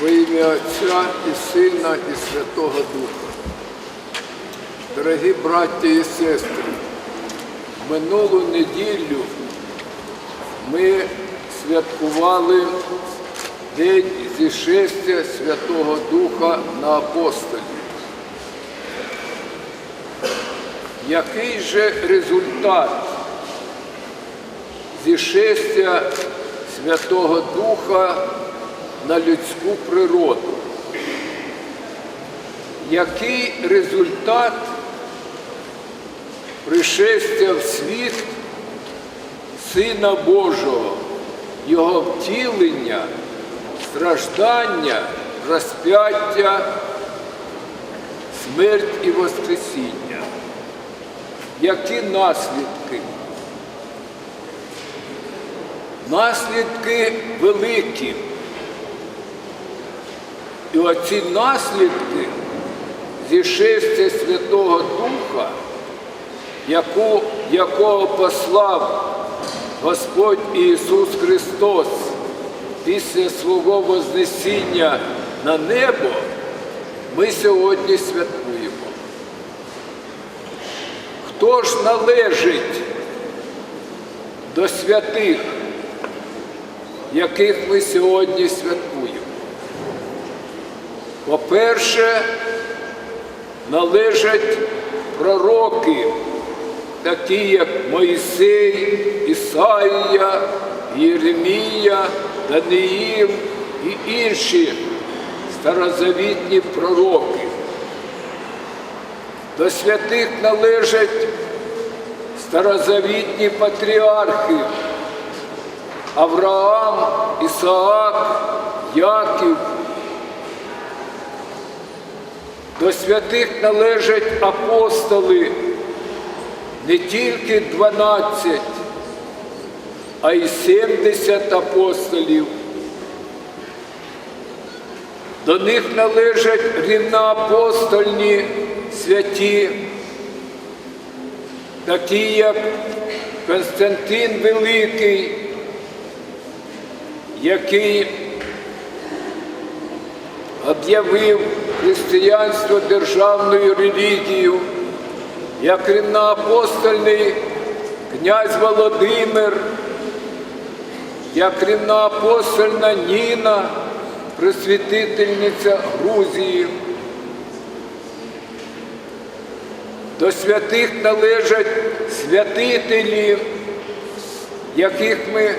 Во ім'я Отця і Сина, і Святого Духа. Дорогі браття і сестри, минулу неділю ми святкували День зішестя Святого Духа на апостолів. Який же результат зішестя Святого Духа на людську природу? Який результат пришестя в світ Сина Божого, Його втілення, страждання, розп'яття, смерть і Воскресіння? Які наслідки? Наслідки великі. І оці наслідки зішестя Святого Духа, яку, якого послав Господь Ісус Христос після свого Вознесіння на небо, ми сьогодні святкуємо. Хто ж належить до святих, яких ми сьогодні святкуємо? По-перше, належать пророки, такі як Моїсей, Ісаїя, Єремія, Даниїл і інші старозавітні пророки. До святих належать старозавітні патріархи Авраам, Ісаак, Яків. До святих належать апостоли не тільки 12, а й 70 апостолів. До них належать рівноапостольні святі, такі як Константин Великий, який об'явив християнство державною релігією, як рівноапостольний князь Володимир, як рівноапостольна Ніна, просвітительниця Грузії. До святих належать святителі, яких ми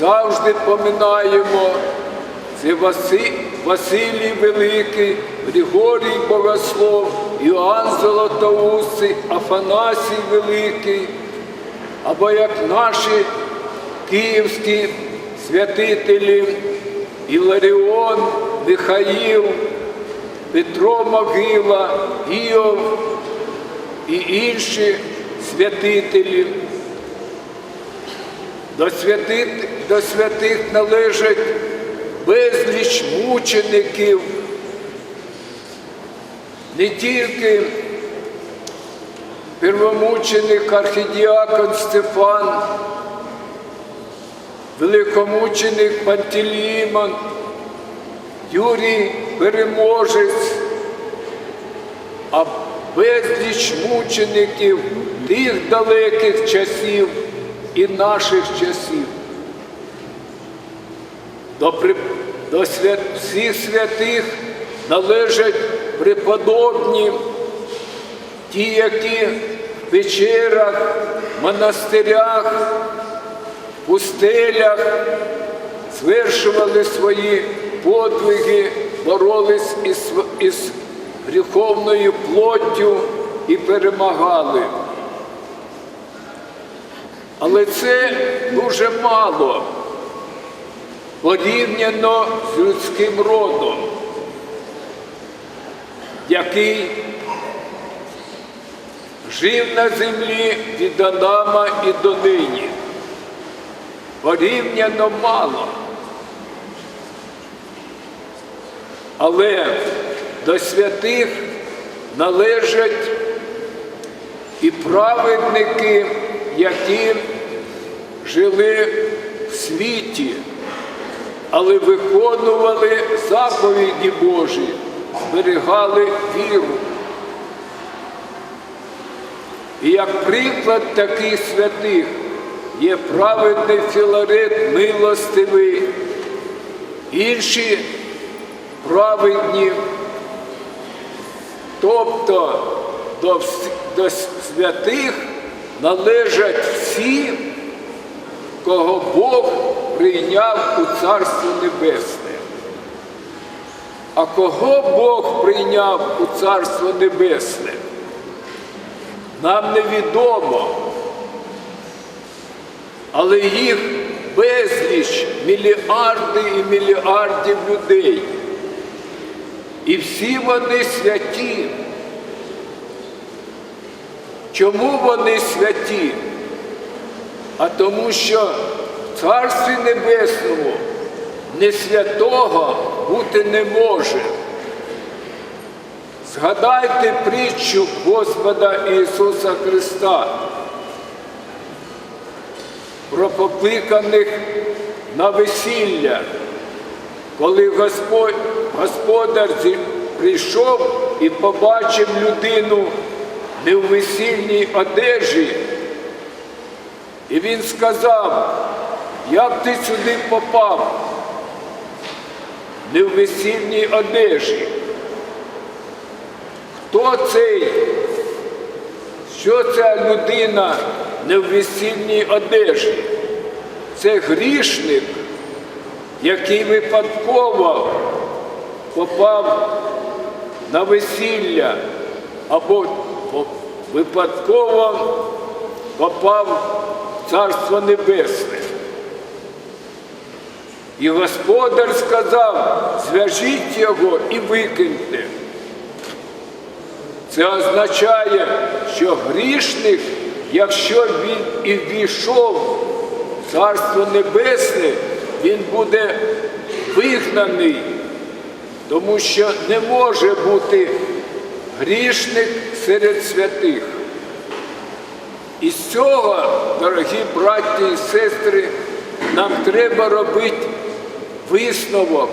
завжди поминаємо. Це Васи- Василій Великий, Григорій Богослов, Іоанн Золотоусий, Афанасій Великий, або як наші київські святителі Іларіон, Михаїл, Петро Могила, Іов і інші святителі. До святих, до святих належать безліч мучеників, не тільки первомученик архідіакон Стефан, великомученик Пантелеймон, Юрій Переможець, а безліч мучеників тих далеких часів і наших часів. До, до свят, всіх святих належать преподобні, ті, які в печерах, монастирях, пустелях звершували свої подвиги, боролись із, із гріховною плоттю і перемагали. Але це дуже мало порівняно з людським родом, який жив на землі від Адама і до нині. Порівняно мало. Але до святих належать і праведники, які жили в світі, але виконували заповіді Божі, зберігали віру. І як приклад таких святих є праведний Філарет милостивий, інші праведні, тобто до, до святих належать всі, кого Бог прийняв у Царство Небесне. А кого Бог прийняв у Царство Небесне? Нам невідомо, але їх безліч мільярди і мільярдів людей. І всі вони святі. Чому вони святі? А тому що в Царстві Небесному не святого бути не може. Згадайте притчу Господа Ісуса Христа про покликаних на весілля, коли Господь, Господар прийшов і побачив людину не в весільній одежі, і він сказав, як ти сюди попав, не в весільній одежі. Хто цей? Що ця людина не в весільній одежі? Це грішник, який випадково попав на весілля або випадково попав Царство Небесне. І господар сказав, зв'яжіть його і викиньте. Це означає, що грішник, якщо він і ввійшов в Царство Небесне, він буде вигнаний, тому що не може бути грішник серед святих. І з цього, дорогі браті і сестри, нам треба робити висновок,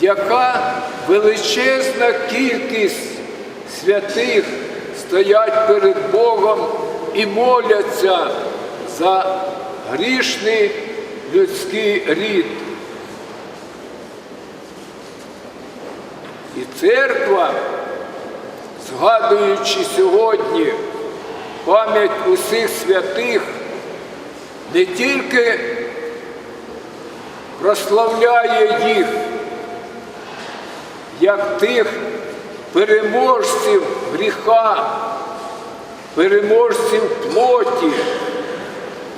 яка величезна кількість святих стоять перед Богом і моляться за грішний людський рід. І церква, згадуючи сьогодні пам'ять усіх святих, не тільки прославляє їх, як тих переможців гріха, переможців плоті,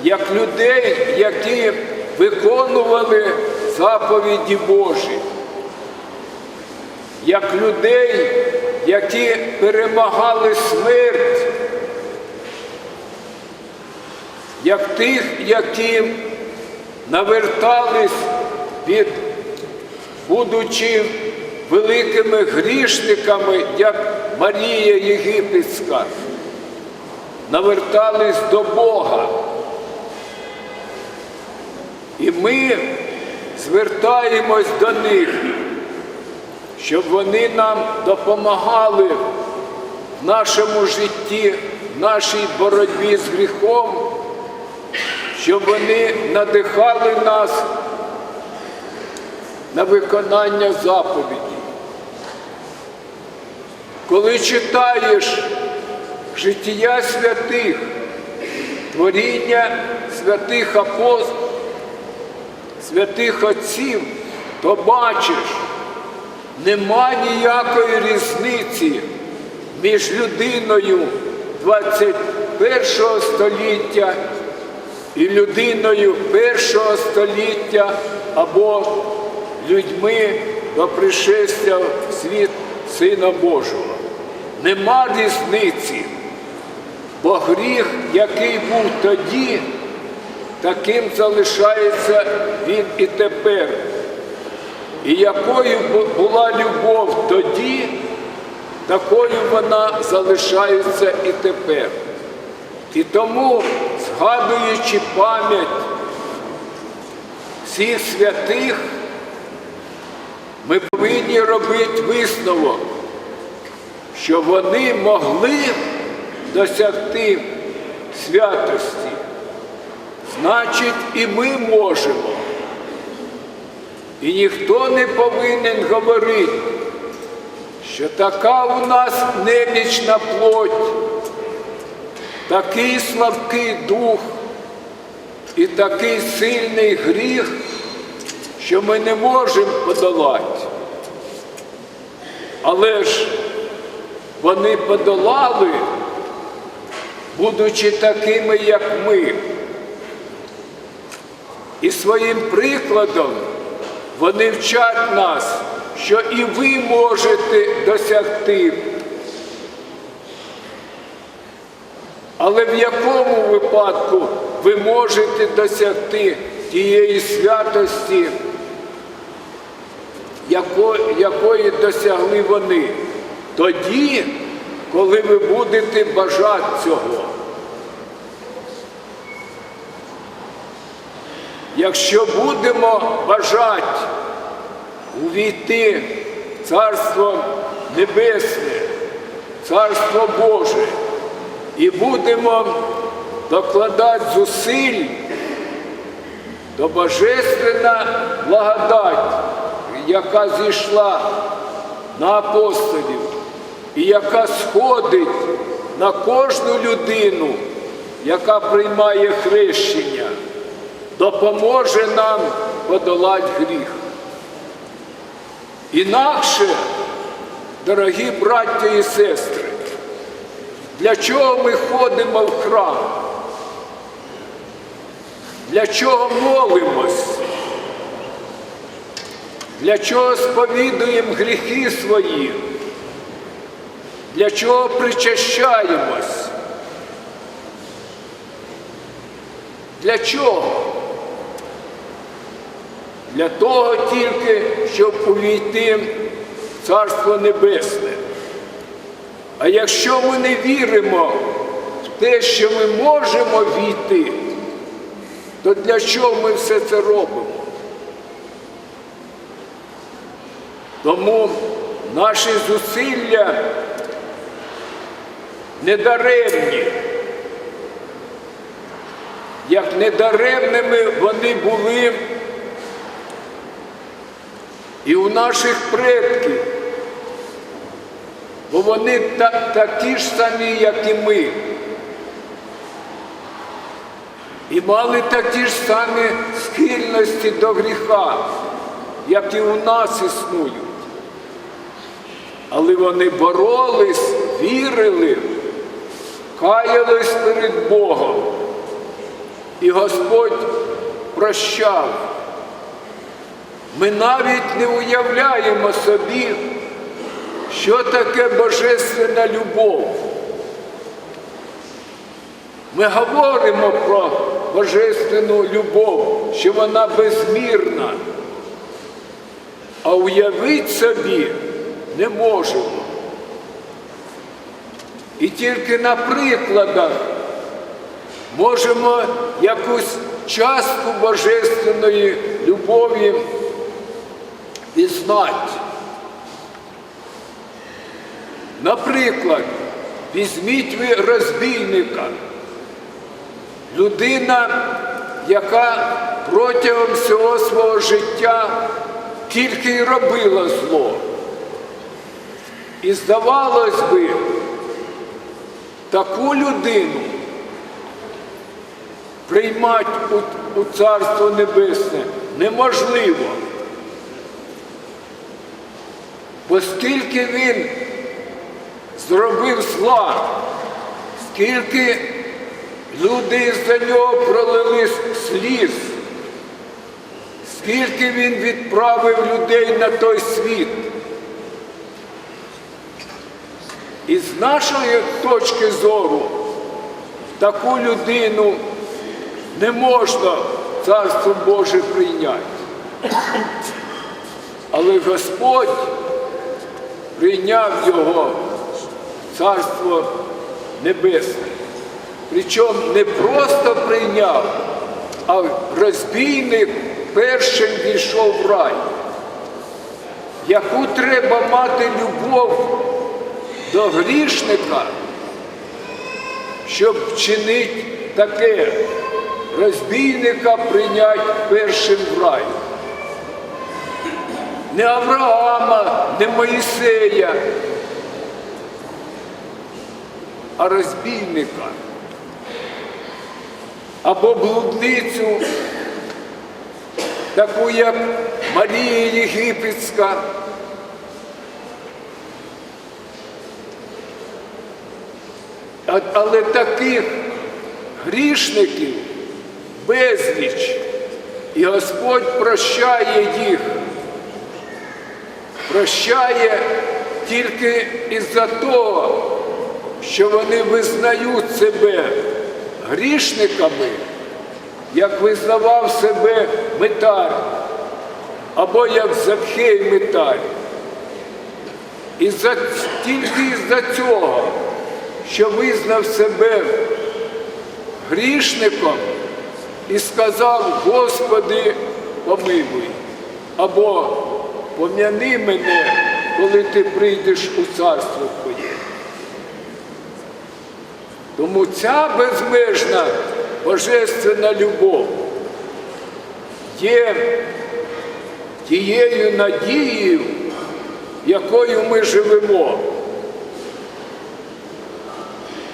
як людей, які виконували заповіді Божі, як людей, які перемагали смерть, як тих, які навертались від, будучи великими грішниками, як Марія Єгипетська, навертались до Бога. І ми звертаємось до них, щоб вони нам допомагали в нашому житті, в нашій боротьбі з гріхом, щоб вони надихали нас на виконання заповіді. Коли читаєш життя святих, творіння святих апостолів, святих отців, то бачиш, нема ніякої різниці між людиною 21 століття і людиною першого століття або людьми до пришестя в світ Сина Божого. Нема різниці, бо гріх, який був тоді, таким залишається він і тепер. І якою була любов тоді, такою вона залишається і тепер. І тому, згадуючи пам'ять всіх святих, ми повинні робити висновок, що вони могли досягти святості. Значить, і ми можемо. І ніхто не повинен говорити, що така у нас немічна плоть, такий слабкий дух і такий сильний гріх, що ми не можемо подолати. Але ж вони подолали, будучи такими, як ми. І своїм прикладом вони вчать нас, що і ви можете досягти. Але в якому випадку ви можете досягти тієї святості, якої досягли вони? Тоді, коли ви будете бажати цього. Якщо будемо бажати увійти в Царство Небесне, Царство Боже, і будемо докладати зусиль, то Божественна благодать, яка зійшла на апостолів і яка сходить на кожну людину, яка приймає хрещення, допоможе нам подолати гріх. Інакше, дорогі браття і сестри, для чого ми ходимо в храм? Для чого молимось? Для чого сповідуємо гріхи свої? Для чого причащаємось? Для чого? Для того тільки, щоб увійти в Царство Небесне. А якщо ми не віримо в те, що ми можемо війти, то для чого ми все це робимо? Тому наші зусилля недаремні. Як недаремними вони були і у наших предків, бо вони та, такі ж самі, як і ми. І мали такі ж самі схильності до гріха, як і у нас існують. Але вони боролись, вірили, каялись перед Богом. І Господь прощав. Ми навіть не уявляємо собі, що таке божественна любов. Ми говоримо про божественну любов, що вона безмірна, а уявити собі не можемо. І тільки на прикладах можемо якусь частку божественної любові пізнати. Наприклад, візьміть ви розбійника, людина, яка протягом всього свого життя тільки й робила зло. І здавалось би, таку людину приймати у, у Царство Небесне неможливо. Оскільки він зробив зла, скільки люди за нього пролили сліз, скільки він відправив людей на той світ. І з нашої точки зору таку людину не можна Царство Боже прийняти. Але Господь прийняв його Царство Небесне. Причому не просто прийняв, а розбійник першим війшов в рай. Яку треба мати любов до грішника, щоб вчинити таке розбійника прийнять першим в рай. Не Авраама, не Моїсея, а розбійника. Або блудницю, таку як Марія Єгипетська. Але таких грішників безліч, і Господь прощає їх, прощає тільки із-за того, що вони визнають себе грішниками, як визнавав себе митар, або як Закхей митар. І за, тільки із-за цього, що визнав себе грішником і сказав, Господи, помилуй, або пом'яни мене, коли ти прийдеш у царство. Тому ця безмежна божественна любов є тією надією, якою ми живемо.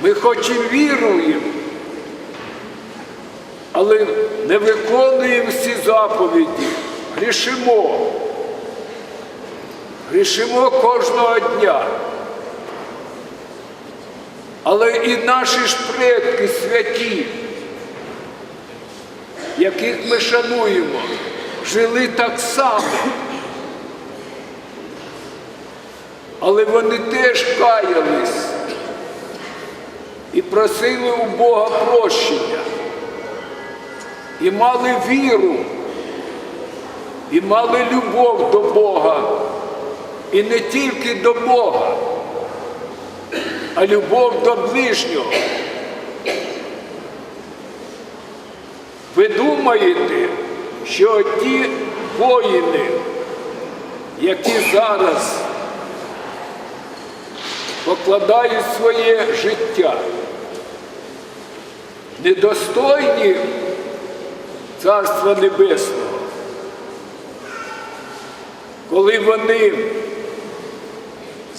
Ми хоч і віруємо, але не виконуємо всі заповіді, грішимо. Грішимо кожного дня. Але і наші ж предки святі, яких ми шануємо, жили так само. Але вони теж каялись і просили у Бога прощення, і мали віру, і мали любов до Бога, і не тільки до Бога а любов до ближнього. Ви думаєте, що ті воїни, які зараз покладають своє життя, недостойні Царства Небесного, коли вони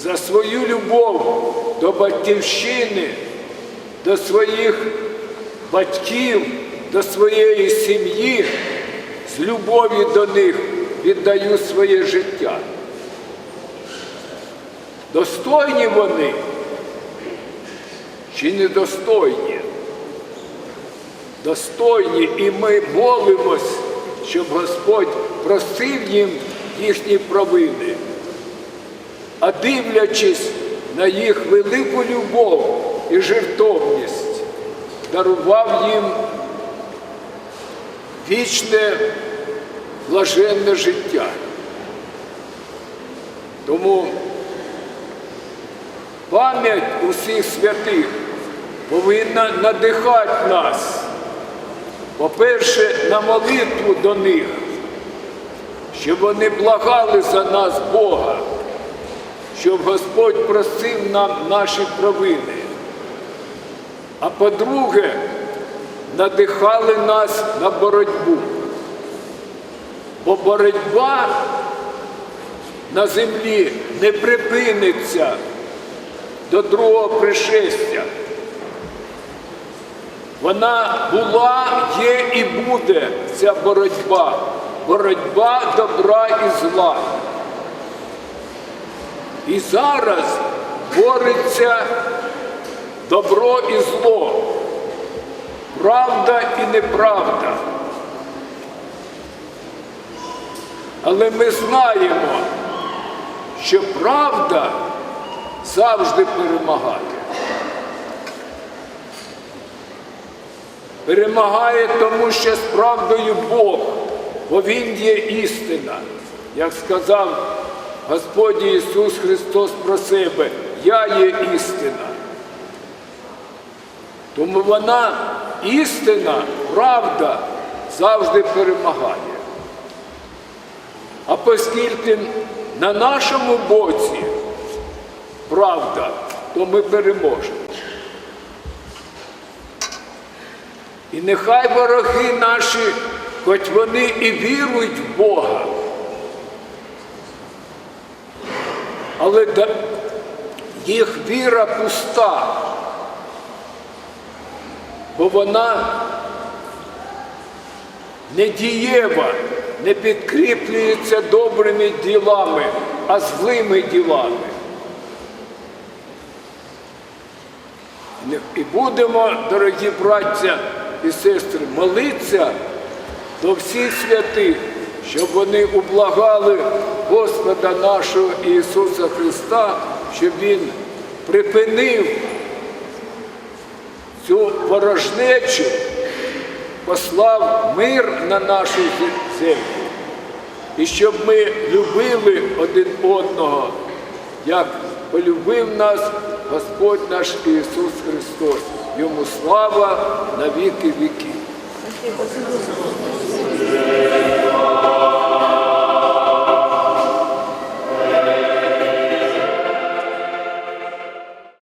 за свою любов до батьківщини, до своїх батьків, до своєї сім'ї, з любові до них віддаю своє життя. Достойні вони чи недостойні? Достойні, і ми молимось, щоб Господь простив їм їхні провини а дивлячись на їх велику любов і жертовність, дарував їм вічне блаженне життя. Тому пам'ять усіх святих повинна надихати нас, по-перше, на молитву до них, щоб вони благали за нас Бога щоб Господь простив нам наші провини. А по-друге, надихали нас на боротьбу. Бо боротьба на землі не припиниться до другого пришестя. Вона була, є і буде ця боротьба, боротьба добра і зла. І зараз бореться добро і зло, правда і неправда. Але ми знаємо, що правда завжди перемагає. Перемагає, тому що з правдою Бог, бо Він є істина, як сказав Господь Ісус Христос про себе, Я є істина. Тому вона істина, правда завжди перемагає. А оскільки на нашому боці правда, то ми переможемо. І нехай вороги наші, хоч вони і вірують в Бога, але їх віра пуста, бо вона не дієва, не підкріплюється добрими ділами, а злими ділами. І будемо, дорогі браття і сестри, молитися до всіх святих, щоб вони ублагали Господа нашого Ісуса Христа, щоб Він припинив цю ворожнечу, послав мир на нашу землю. І щоб ми любили один одного, як полюбив нас Господь наш Ісус Христос. Йому слава на віки віків.